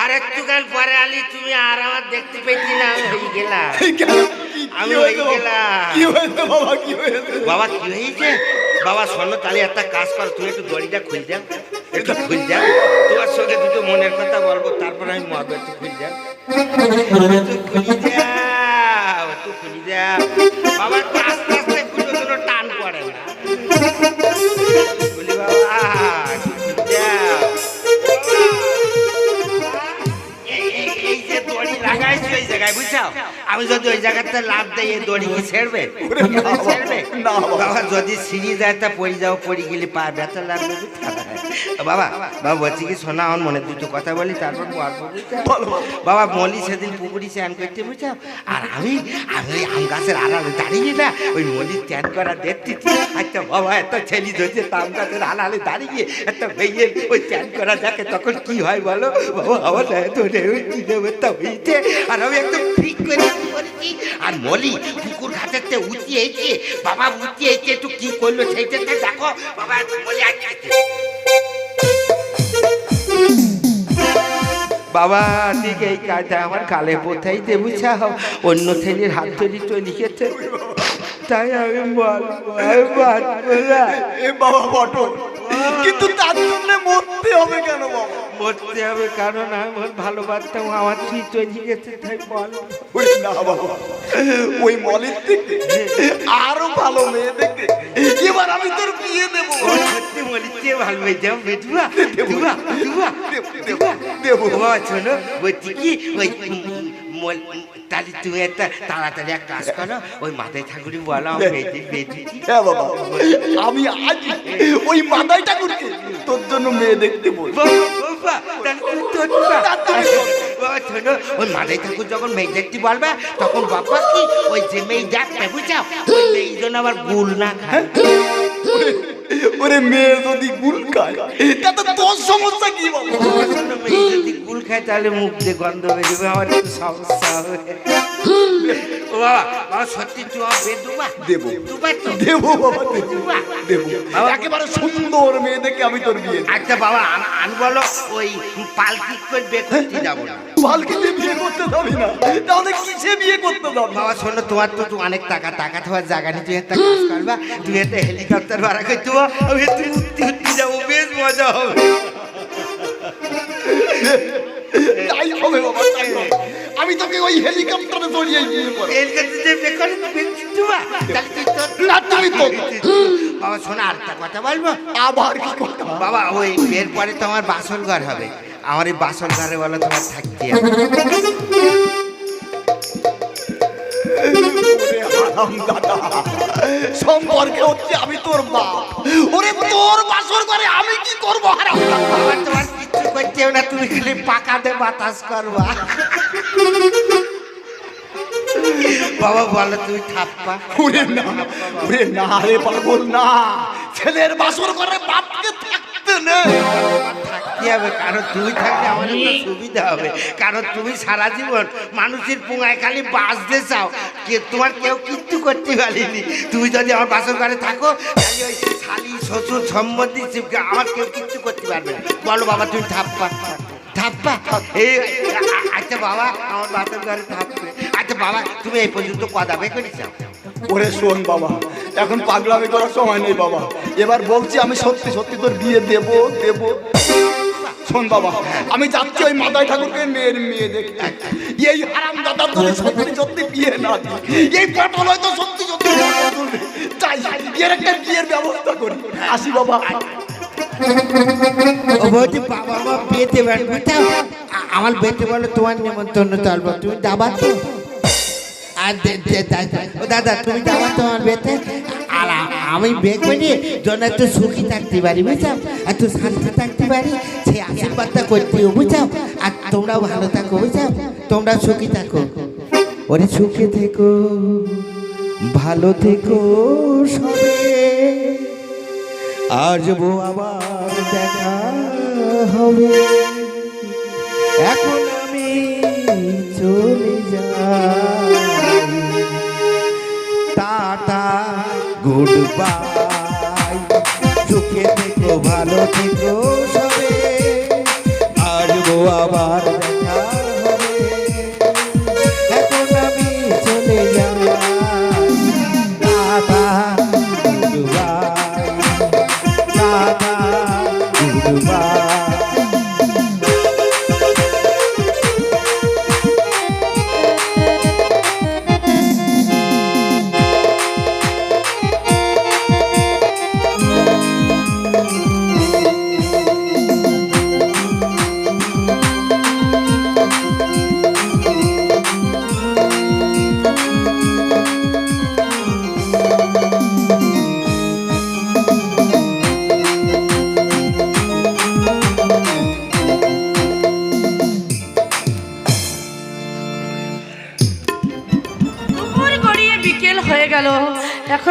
আর একটুখান পরে আলি তুমি আর আমার দেখতে পেয়েছি না আমি হয়ে গেলাম। আমি হয়ে? গেলাম। কি হয়েছে বাবা? কি হয়েছে? বাবা কি হয়েছে? বাবা স্বর্ণ তাহলে একটা কাজ কর তুমি একটু দড়িটা খুল যাও একটু খুল যাও তোমার সঙ্গে দুটো মনের কথা বলব তারপর আমি মরবো একটু খুল যাও একটু খুলি যাও একটু খুলি যাও বাবা আস্তে আস্তে কোনো টান পড়ে না। আমি যদি ওই জায়গাতে লাভ দেই এই দড়ি কি ছেড়বে? বাবা, ছেড়বে? বাবা। বাবা যদি সিঁড়ি যায় তা পড়ে যাও পড়ে গেলে পা ব্যথা লাগবে? বাবা বাবা বলছি কি শোনা আমার মনে দুটো কথা বলি তারপর বাবা। মলি সেদিন পুকুরি স্নান করতে বুঝছ? আর আমি আমি ওই আম গাছের আড়ালে দাঁড়িয়ে না ওই মলি স্নান করা দেখতে আচ্ছা বাবা এত ছেলে ধরছে আম গাছের আড়ালে দাঁড়িয়ে একটা মেয়ে ওই স্নান করা দেখে তখন কি হয় বলো? বাবা আমার এত ঢেউ তা হইতে আর আমি একদম ঠিক করে করেছি? আর মলি পুকুর ঘাটের তে বাবা উঠিয়েছে একটু কি করল সেইটা দেখো। বাবা মলি বাবা ঠিক এই কাজটা আমার কালে পোথাই দে বুঝাও। অন্য ছেলের হাত ধরে চলে গেছে তাই আমি বলব বাবা বটো কিন্তু তার জন্য মরতে হবে কেন? মরতে হবে কারণ আমার ভালোবাসতাম আমার তুই চলে গেছে তাই বল। ওই না বাবা ওই মলের থেকে আরও ভালো মেয়ে দেখতে। এবার আমি তোর বিয়ে দেবো। সত্যি মরিতে ভালো মেয়ে যাও বেটুয়া দেবুয়া দেবুয়া দেবুয়া দেবো শোনো বলছি কি ওই মল- তাহলে তুমি একটা তাড়াতাড়ি এক কাজ করো ওই মাথায় ঠাকুরি বলো আমি বেঁধে হ্যাঁ বাবা আমি আজ ওই মাদাই ঠাকুরকে তোর জন্য মেয়ে দেখতে বল শোনো, ওই মাদাই ঠাকুর যখন মেয়ে দেখতে বলবে তখন বাবা কি ওই যে মেয়ে দেখবে বুঝাও ওই মেয়ে জন্য আবার গুল না খায়। ওরে মেয়ে যদি গুল খায় তাতে তোর সমস্যা কি মেয়ে যদি গুল খায় তাহলে মুখ দিয়ে গন্ধ বেরোবে, আমার একটু সমস্যা হবে। ও বাবা বাবা সত্যি তুই আমার বেদ দুবা। তো। দেবো বাবা দুবা। দেবো। একেবারে সুন্দর মেয়ে দেখে আমি তোর বিয়ে। আচ্ছা বাবা আন বলো ওই পালকি করে বের করতে যাব না? পালকিতে বিয়ে করতে যাবি না। তাহলে কিসে বিয়ে করতে যাবি? বাবা শোনো তোমার তো তো অনেক টাকা টাকা তোমার জায়গা নিয়ে তুমি একটা কাজ করবা তুমি একটা হেলিকপ্টার ভাড়া করে দেবো আমি একটু উঠতে উঠতে যাব বেশ মজা হবে। তাই হবে বাবা তাই হবে। আমি তোকে ওই হেলিকপ্টারে চড়িয়ে করব হেলিকপ্টার যে বের করে বের দেবা তাহলে তুই তো না তুমি তো বাবা শোনো আর কথা বলব? আবার কি হবে? বাবা ওই বের পরে তো আমার বাসন ঘর হবে। আমার এই বাসন ঘরে বলো তোমার থাকতে সম্পর্কে হচ্ছে আমি তোর বাপ ওরে তোর বাসর করে আমি কি করব? তোমার কিচ্ছু করতে হবে না তুমি খালি পাকাতে বাতাস করবা। বাবা বলো তুমি থাপ্পা ওরে না ওরে না রে পাগল না। ছেলের বাসর করে বাপকে থাকতে নেই। থাকতে হবে কারণ তুমি থাকলে আমার একটা সুবিধা হবে। কারণ তুমি সারা জীবন মানুষের পোঙায় খালি বাঁচতে চাও। কে তোমার কেউ কিচ্ছু করতে পারিনি। তুমি যদি আমার বাসর ঘরে থাকো তাহলে ওই শালি শ্বশুর সম্বন্ধী আমার কেউ কিচ্ছু করতে পারবে না। বলো বাবা তুমি থাপ্পা আচ্ছা আচ্ছা ওরে শোন বাবা, এখন পাগলামি করার সময় নেই বাবা। এবার বলছি আমি সত্যি সত্যি তোর বিয়ে দেব দেব। শোন বাবা, আমি যাচ্ছি ওই মাদাই ঠাকুরকে মেয়ের মেয়ে দেখতে। এই হারাম দাদা তোর সত্যি সত্যি বিয়ে না এই পটল হয়তো সত্যি সত্যি। চাই এর একটা বিয়ের ব্যবস্থা করি। আসি বাবা। বলছি বাবা মা পারবে আমার তোমার নেমন্তন্ন চলবো তুমি যাবা তো? আর দাদা, তুমি যাবা তো আমার বেতে আর আমি বিয়ে করি একটু সুখী থাকতে পারি বুঝাও একটু শান্তি থাকতে পারি, সেই আশীর্বাদটা করতেও বুঝাও আর তোমরাও ভালো থাকো বুঝাও তোমরা সুখী থাকো। ওরে সুখে থেকো, ভালো থেকো সবে আজ আবার দেখা হবে। এখন আমি চলে যাই। টাটা গুড বাই সুখে থেকো ভালো থেকো সবে। আসব আবার দেখা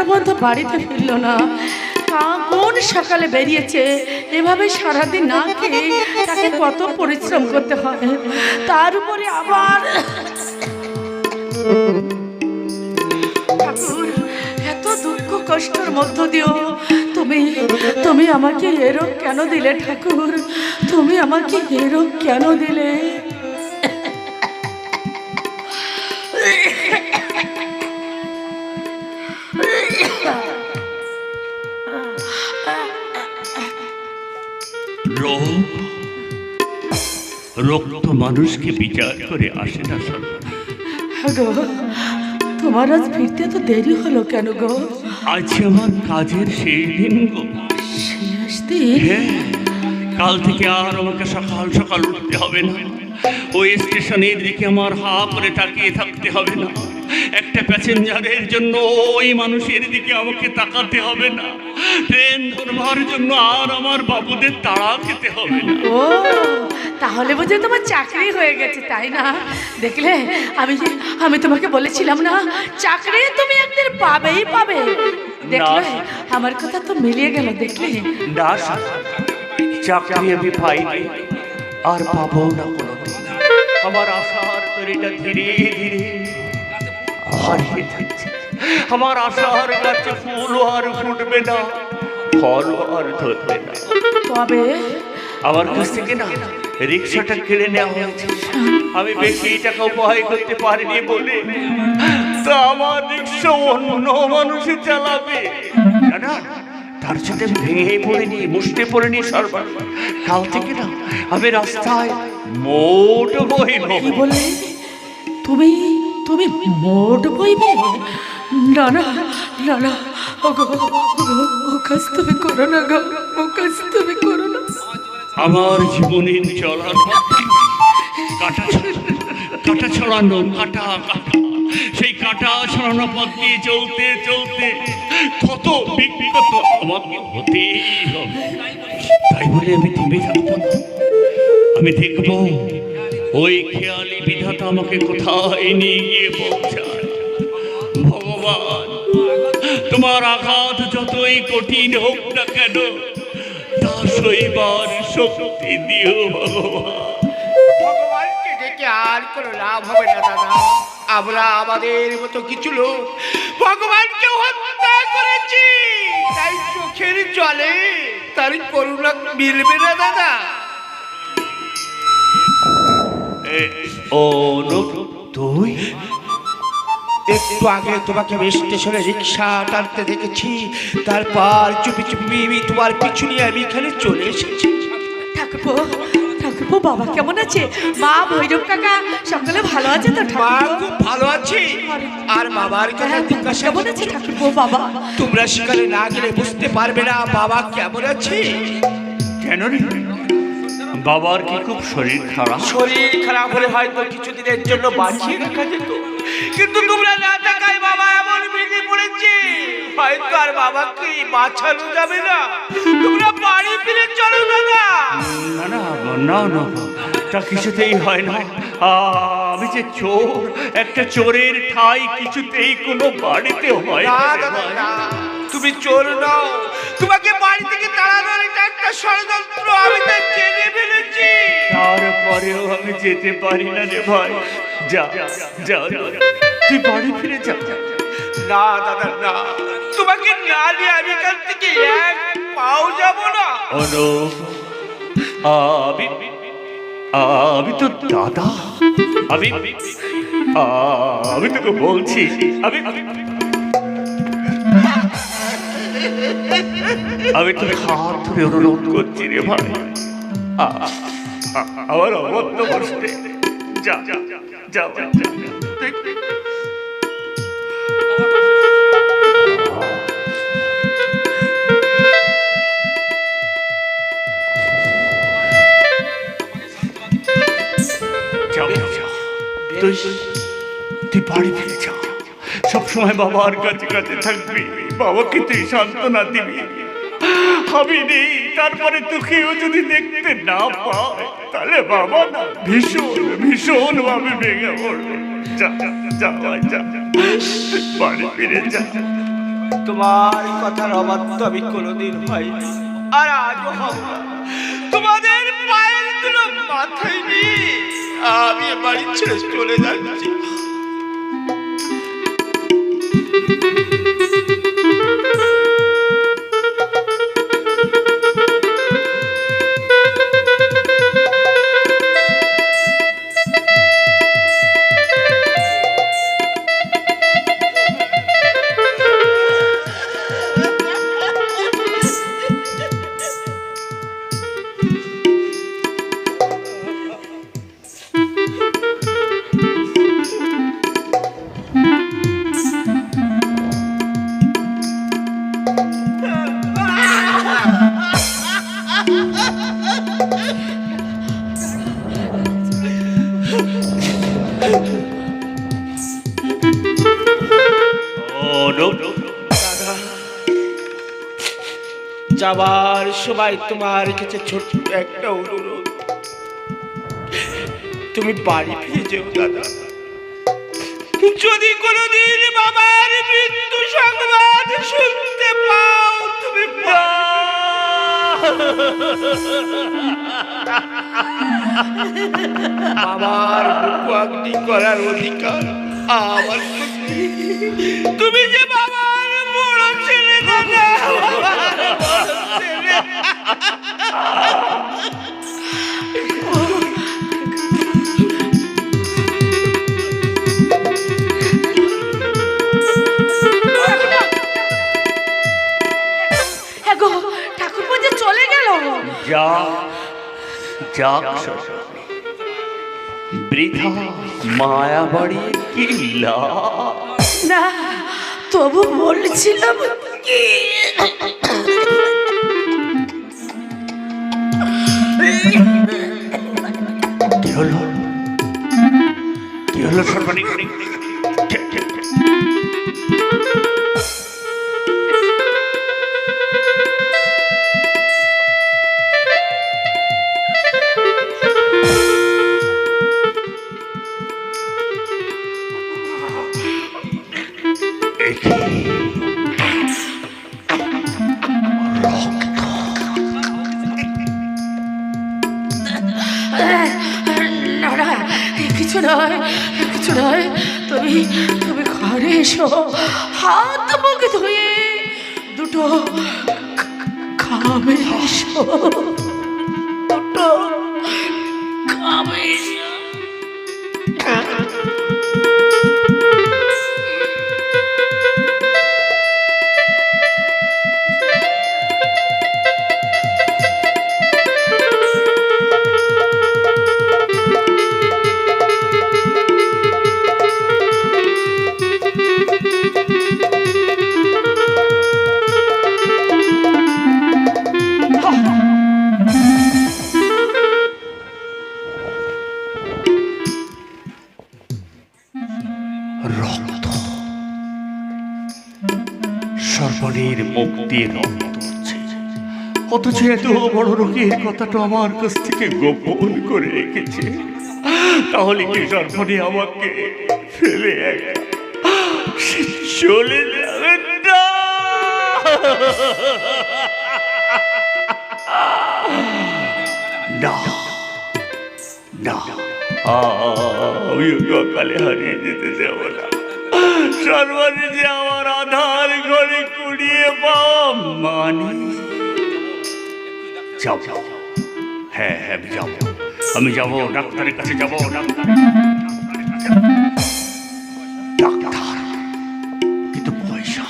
এখনও পর্যন্ত বাড়িতে ফিরল না। কোন সকালে বেরিয়েছে। এভাবে সারাদিন না খেয়ে তাকে কত পরিশ্রম করতে হয়। তার উপরে আবার ঠাকুর, এত দুঃখ কষ্টের মধ্য দিও তুমি তুমি আমাকে এরম কেন দিলে ঠাকুর? তুমি আমাকে এরম কেন দিলে? মানুষকে বিচার করে আসে না গো তোমার আজ ফিরতে তো দেরি হলো কেন গো? আজ আমার কাজের সেই দিন গো। শেষ দিন হ্যাঁ কাল থেকে আর আমাকে সকাল সকাল উঠতে হবে না। ওই স্টেশনের দিকে আমার হা করে তাকিয়ে থাকতে হবে না। একটা প্যাসেঞ্জারের জন্য ওই মানুষের দিকে আমাকে তাকাতে হবে না। ট্রেন ধরবার জন্য আর আমার বাবুদের তাড়া খেতে হবে না। তাহলে বুঝে তোমার চাকরি হয়ে গেছে তাই না? দেখলে আমি আমি তোমাকে বলেছিলাম না চাকরি তুমি একদিন পাবেই পাবে। দেখলে আমার কথা তো মিলিয়ে গেল দেখলে? স্যার, চাকরি আমি পাইনি আর পাবো না কোনোদিন। আমার আশার তরিটা ধীরে ধীরে হারিয়ে যাচ্ছে। আমার আশার গাছে ফুল আর ফুটবে না ফল আর ধরবে না। তবে আমার কাছ থেকে না রিক্সাটা কেড়ে নেওয়া হয়েছে আমি বেশি টাকা উপায় করতে পারিনি বলে আমার রিক্সা অন্য মানুষই চালাবে না তার সাথে ভেঙে পড়েনি মুষ্টে পড়েনি সর্বা কাল থেকে না আমি রাস্তায় মোট বইব কি বলে তুমি তুমি মোট বইবে না না না না ও করো না গো ও কাজ তুমি করো আমার জীবনের চলার কাটা ছড়ানো, কাটা সেই কাটা ছড়ানো পথ দিয়ে চলতে চলতে কত বিক্ষত আমাকে হতেই হবে। তাই বলে আমি থেমে থাকব আমি দেখব ওই খেয়ালি বিধাতা আমাকে কোথায় নিয়ে গিয়ে পৌঁছায়। ভগবান, তোমার আঘাত যতই কঠিন হোক না কেন সইবার শক্তি দিও ভগবান। ভগবানকে ডেকে আর কোনো লাভ হবে না দাদা। আমরা আমাদের মতো কিছু লোক ভগবানকে হত্যা করেছি। তাই চোখের জলে তার করুণা মিলবে না দাদা। ও তুই একটু আগে তোমাকে আমি স্টেশনে রিক্সা টানতে দেখেছি তারপর চুপি চুপি আমি তোমার পিছু নিয়ে আমি এখানে চলে এসেছি। ঠাকুরপো ঠাকুরপো বাবা কেমন আছে? মা ভৈরব কাকা সকলে ভালো আছে তো মা খুব ভালো আছি। আর বাবার কথা হ্যাঁ, জিজ্ঞাসা কেমন আছে ঠাকুরপো বাবা? তোমরা সেখানে না গেলে বুঝতে পারবে না বাবা কেমন আছে? কেন রে? বাবার কি খুব শরীর খারাপ? শরীর খারাপ হলে হয়তো কিছুদিনের জন্য বাঁচিয়ে রাখা যেত। কিন্তু তোমরা না থাকায় বাবা এমন ভেঙে পড়েছে। হয়তো আর বাবাকে বাঁচানো যাবে না। তোমরা বাড়ি ফিরে চলো দাদা না না না না তা কিছুতেই হয় না। আমি যে চোর একটা চোরের ঠাই কিছুতেই কোনো বাড়িতে হয়। না। তুমি চোর নাও। তোমাকে বাড়ি থেকে তাড়ানোর এটা একটা ষড়যন্ত্র আমি তা জেনে ফেলেছি। তারপরেও আমি যেতে পারি না রে ভাই। যা যা। তুই বাড়ি ফিরে যা। না দাদা না। তোমাকে না নিয়ে আমি এখান থেকে এক পাও যাব না। অনু আমি আমি তো দাদা। আমি আমি তোকে বলছি আমি আমি তোর হাত ধরে অনুরোধ করছি রে ভাই। আমার অবদ্ধ বসতে। তুই বাড়ি ফিরে যা। সবসময় বাবার কাছে কাছে থাকবি। বাবাকে তুই সান্ত্বনা দিবি। আমি নেই। তারপরে তোকেও যদি দেখতে না পায় তাহলে বাবা না, ভীষণ ভীষণ ভাবে ভেঙে পড়বে। যা বাড়ি ফিরে যা। তোমার কথার অবাধ্য আমি কোনোদিন হয়নি। আর হব তোমাদের পায়ের দুটো মাথায় নিয়ে আমি বাড়ি ছেড়ে চলে যাচ্ছি। যাবার সময় তোমার কাছে ছোট্ট একটা অনুরোধ। তুমি বাড়ি ফিরে যেও, দাদা। যদি কোনোদিন বাবার মৃত্যু সংবাদ শুনতে পাও, তুমি বাবার মুখাগ্নি করার অধিকার আমার তুমি যে যে চলে গেল যা যাক। বৃথা মায়া বাড়ি কি না তবু বলছিলাম কি হলো সর্বাণী খাবে দিয়ে রক্ত হচ্ছে অথচ এত বড় রোগের কথাটা আমার কাছ থেকে গোপন করে রেখেছে। তাহলে কি সর্বণী আমাকে ফেলে চলে যাবে না? না না, আমি অকালে হারিয়ে যেতে দেব না। সর্বাণী যে আমার আধার ঘরে যাও হ্যাঁ হ্যাঁ যাও আমি যাব, ডাক্তারের কাছে যাব ডাক্তার ডাক্তার, কিন্তু পয়সা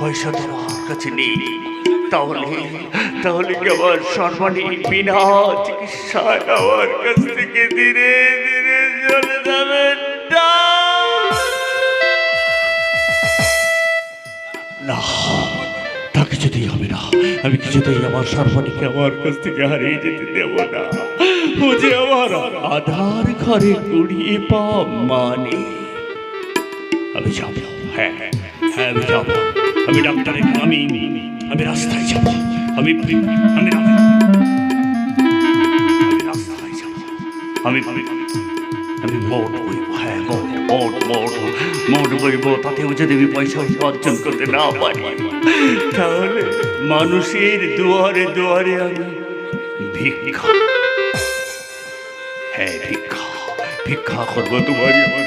পয়সা তো আমার কাছে নেই। তাহলে তাহলে কি আমার সর্বাণী বিনা চিকিৎসায় আমার কাছ থেকে ধীরে ধীরে চলে যাবেন? না তা কিছুতেই হবে না। আমি কিছুতেই আমার সর্বাণীকে আমার কাছ থেকে হারিয়ে যেতে দেব না। ও যে আমার আধার ঘরে কুড়িয়ে পাওয়া মানে। আমি যাব। হ্যাঁ হ্যাঁ আমি যাব। আমি ডাক্তারের আমি আমি রাস্তায় যাব। আমি আমি আমি আমি আমি মোট হ্যাঁ মোট মোট মোট মোট বইব তাতেও যদি আমি পয়সা উপার্জন করতে না পারি, তাহলে মানুষের দুয়ারে দুয়ারে আমি ভিক্ষা। হ্যাঁ ভিক্ষা ভিক্ষা করব তোমারই আমার